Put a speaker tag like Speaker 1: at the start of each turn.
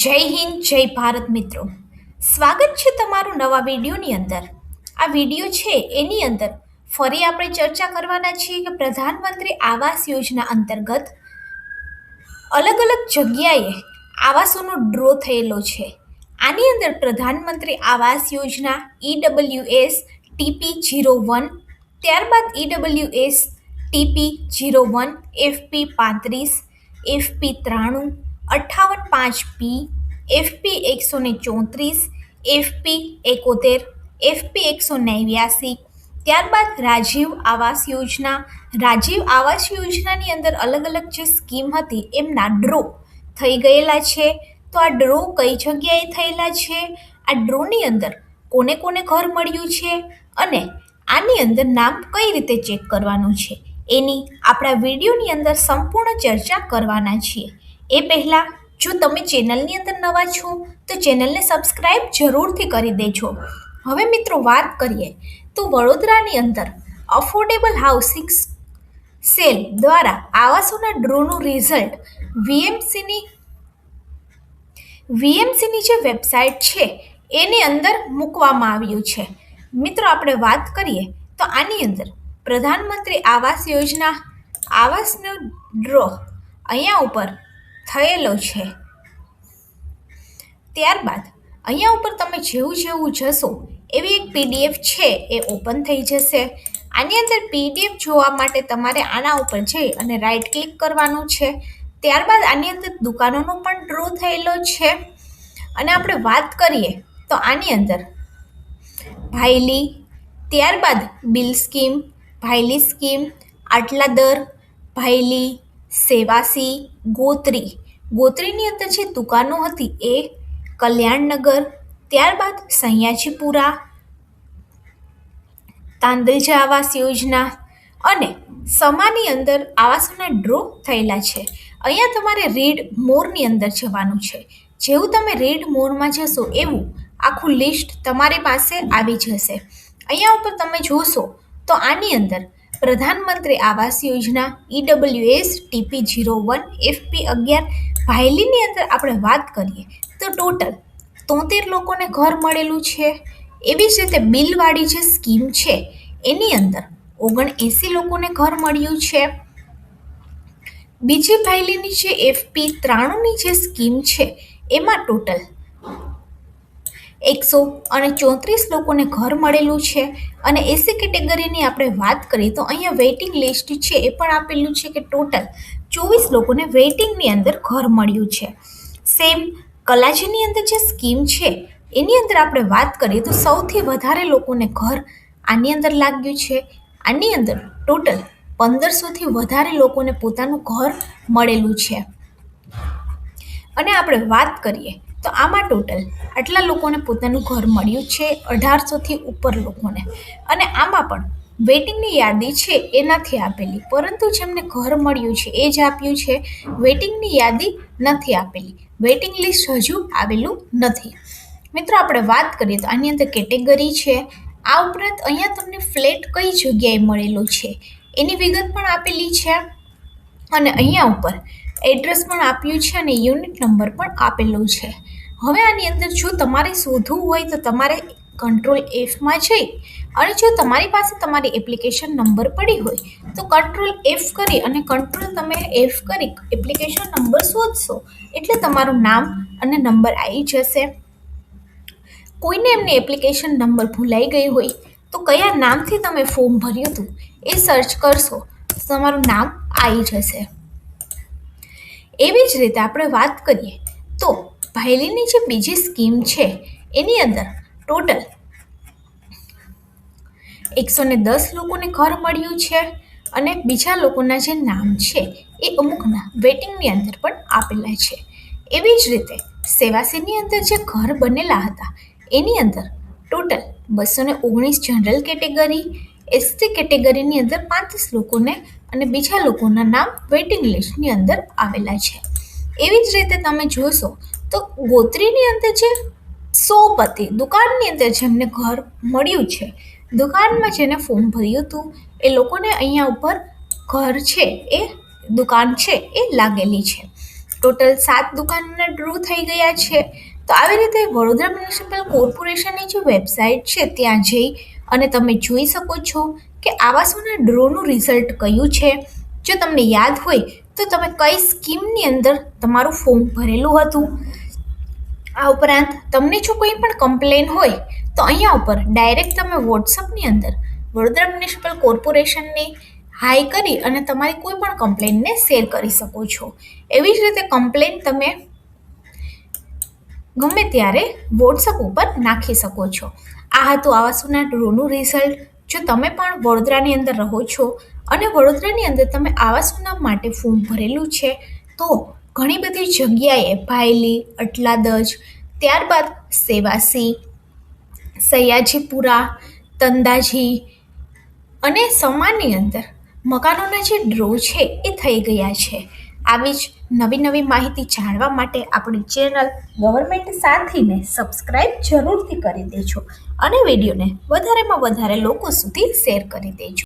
Speaker 1: જય હિન્દ, જય ભારત મિત્રો. સ્વાગત છે તમારું નવા વિડીયોની અંદર. આ વીડિયો છે એની અંદર ફરી આપણે ચર્ચા કરવાના છીએ કે પ્રધાનમંત્રી આવાસ યોજના અંતર્ગત અલગ અલગ જગ્યાએ આવાસોનો ડ્રો થયેલો છે. આની અંદર પ્રધાનમંત્રી આવાસ યોજના ઈડબલ્યુએસ ટીપી જીરો વન, ત્યારબાદ EWS TP zero one FP પાંત્રીસ એફપી ત્રાણું અઠ્ઠાવન પાંચ પી એફપી એકસો ને ચોત્રીસ એફપી એકોતેર એફપી એકસો નેવ્યાસી ત્યારબાદ રાજીવ આવાસ યોજના. રાજીવ આવાસ યોજનાની અંદર અલગ અલગ જે સ્કીમ હતી, એમના ડ્રો થઈ ગયેલા છે. તો આ ડ્રો કઈ જગ્યાએ થયેલા છે? આ ડ્રોની અંદર કોને કોને ઘર મળ્યું છે? અને આની અંદર નામ કઈ રીતે ચેક કરવાનું છે? એની આપણા વિડીયોની અંદર સંપૂર્ણ ચર્ચા કરવાના છીએ. એ પહેલાં જો તમે ચેનલની અંદર નવા છો, તો ચેનલને સબસ્ક્રાઈબ જરૂરથી કરી દેજો. હવે મિત્રો વાત કરીએ તો વડોદરાની અંદર અફોર્ડેબલ હાઉસિંગ સેલ દ્વારા આવાસોના ડ્રોનું રિઝલ્ટ વીએમસીની વીએમસીની જે વેબસાઇટ છે, એની અંદર મૂકવામાં આવ્યું છે. મિત્રો આપણે વાત કરીએ તો આની અંદર પ્રધાનમંત્રી આવાસ યોજના, આવાસનો ડ્રો અહીંયા ઉપર થયેલો છે. ત્યારબાદ અહીંયા ઉપર તમે જેવું જેવું જશો, એવી એક પીડીએફ છે, એ ઓપન થઈ જશે. આની અંદર પીડીએફ જોવા માટે તમારે આના ઉપર જઈ અને રાઈટ ક્લિક કરવાનું છે. ત્યારબાદ આની અંદર દુકાનોનો પણ ડ્રો થયેલો છે. અને આપણે વાત કરીએ તો આની અંદર ભાઈલી, ત્યારબાદ બિલ સ્કીમ, ભાઈલી સ્કીમ, આટલા દર, ભાઈલી, સેવાસી, ગોત્રી. ગોત્રીની અંદર જે દુકાનો હતી એ કલ્યાણનગર, ત્યારબાદ સહ્યાજીપુરા, તાંદલજા આવાસ યોજના અને સમાની અંદર આવાસોના ડ્રો થયેલા છે. અહીંયા તમારે રેડ મોરની અંદર જવાનું છે. જેવું તમે રેડ મોરમાં જશો એવું આખું લિસ્ટ તમારી પાસે આવી જશે. અહીંયા ઉપર તમે જોશો તો આની અંદર પ્રધાનમંત્રી આવાસ યોજના EWS TP zero one FP અગિયાર ભાયલીની અંદર આપણે વાત કરીએ તો ટોટલ તોતેર લોકોને ઘર મળેલું છે. એવી જ રીતે બિલવાળી જે સ્કીમ છે, એની અંદર ઓગણ એંસી લોકોને ઘર મળ્યું છે. બીજી ભાઈલીની જે એફપી ત્રાણુંની જે સ્કીમ છે, એમાં ટોટલ એકસો અને ચોત્રીસ લોકોને ઘર મળેલું છે. અને એસી કેટેગરીની આપણે વાત કરીએ તો અહીંયા વેઇટિંગ લિસ્ટ છે એ પણ આપેલું છે કે ટોટલ ચોવીસ લોકોને વેઇટિંગની અંદર ઘર મળ્યું છે. સેમ કલાજીની અંદર જે સ્કીમ છે, એની અંદર આપણે વાત કરીએ તો સૌથી વધારે લોકોને ઘર આની અંદર લાગ્યું છે. આની અંદર ટોટલ પંદરસોથી વધારે લોકોને પોતાનું ઘર મળેલું છે. અને આપણે વાત કરીએ તો આમાં ટોટલ આટલા લોકોને પોતાનું ઘર મળ્યું છે અઢારસોથી ઉપર લોકોને. અને આમાં પણ વેટિંગની યાદી છે એ નથી આપેલી, પરંતુ જેમને ઘર મળ્યું છે એ જ આપ્યું છે, વેટિંગની યાદી નથી આપેલી. વેટિંગ લિસ્ટ હજુ આવેલું નથી. મિત્રો, આપણે વાત કરીએ તો આની અંદર કેટેગરી છે. આ ઉપરાંત અહીંયા તમને ફ્લેટ કઈ જગ્યાએ મળેલો છે એની વિગત પણ આપેલી છે. અને અહીંયા ઉપર એડ્રેસ પણ આપ્યું છે અને યુનિટ નંબર પણ આપેલો છે. હવે આની અંદર જો તમારે શોધવું હોય તો તમારે કંટ્રોલ એફમાં જઈ અને જો તમારી પાસે તમારી એપ્લિકેશન નંબર પડી હોય તો કંટ્રોલ એફ કરી અને કંટ્રોલ તમે એફ કરી એપ્લિકેશન નંબર શોધશો. એટલે તમારું નામ અને નંબર આવી જશે. કોઈને એમની એપ્લિકેશન નંબર ભૂલાઈ ગઈ હોય તો કયા નામથી તમે ફોર્મ ભર્યું હતું એ સર્ચ કરશો તમારું નામ આવી જશે. એવી જ રીતે આપણે વાત કરીએ તો ભાઈલીની જે બીજી સ્કીમ છે, એની અંદર ટોટલ એકસો ને દસ લોકોને ઘર મળ્યું છે અને બીજા લોકોના જે નામ છે, એ અમુકના વેટિંગની અંદર પણ આપેલા છે. એવી જ રીતે સેવાસીની અંદર જે ઘર બનેલા હતા, એની અંદર ટોટલ બસો ને ઓગણીસ જનરલ કેટેગરી એસટી કેટેગરીની અંદર પાંત્રીસ લોકોને અને બીજા લોકોના નામ વેઇટિંગ લિસ્ટની અંદર આવેલા છે. એવી જ રીતે તમે જોશો તો ગોત્રીની અંદર જે સોપતિ. દુકાનની અંદર જેમને ઘર મળ્યું છે, દુકાનમાં જેને ફોર્મ ભર્યું હતું, એ લોકોને અહીંયા ઉપર ઘર છે, એ દુકાન છે, એ લાગેલી છે. ટોટલ સાત દુકાનના ડ્રો થઈ ગયા છે. તો આવી રીતે વડોદરા મ્યુનિસિપલ કોર્પોરેશનની જે વેબસાઇટ છે, ત્યાં જઈ અને તમે જોઈ શકો છો કે આવાસોના ડ્રોનું રિઝલ્ટ કયું છે. જો તમને યાદ હોય, તો તમે કઈ સ્કીમની અંદર તમારું ફોર્મ ભરેલું હતું? આ ઉપરાંત તમને જો કોઈ પણ કમ્પ્લેન હોય, તો અહીંયા ઉપર ડાયરેક્ટ તમે વોટ્સઅપની અંદર વડોદરા મ્યુનિસિપલ કોર્પોરેશનને હાઈ કરી અને તમારી કોઈ પણ કમ્પ્લેનને શેર કરી શકો છો. એવી જ રીતે કમ્પ્લેન તમે ગમે ત્યારે વોટ્સઅપ ઉપર નાખી શકો છો. આ હતું આવાસોના ડ્રોનું રિઝલ્ટ જો તમે પણ વડોદરાની અંદર રહો છો અને વડોદરાની અંદર તમે આવાસોના માટે ફોર્મ ભરેલું છે, તો ઘણી બધી જગ્યાએ ભાયલી અટલાદજ, ત્યારબાદ સેવાસી, સયાજીપુરા, તંદાજી અને સમાનની અંદર મકાનોના જે ડ્રો છે એ થઈ ગયા છે. આવી જ નવી નવી માહિતી જાણવા માટે આપણી ચેનલ ગવર્મેન્ટ સાથીને સબસ્ક્રાઈબ જરૂરથી કરી દેજો અને વિડીયોને વધારેમાં વધારે લોકો સુધી શેર કરી દેજો.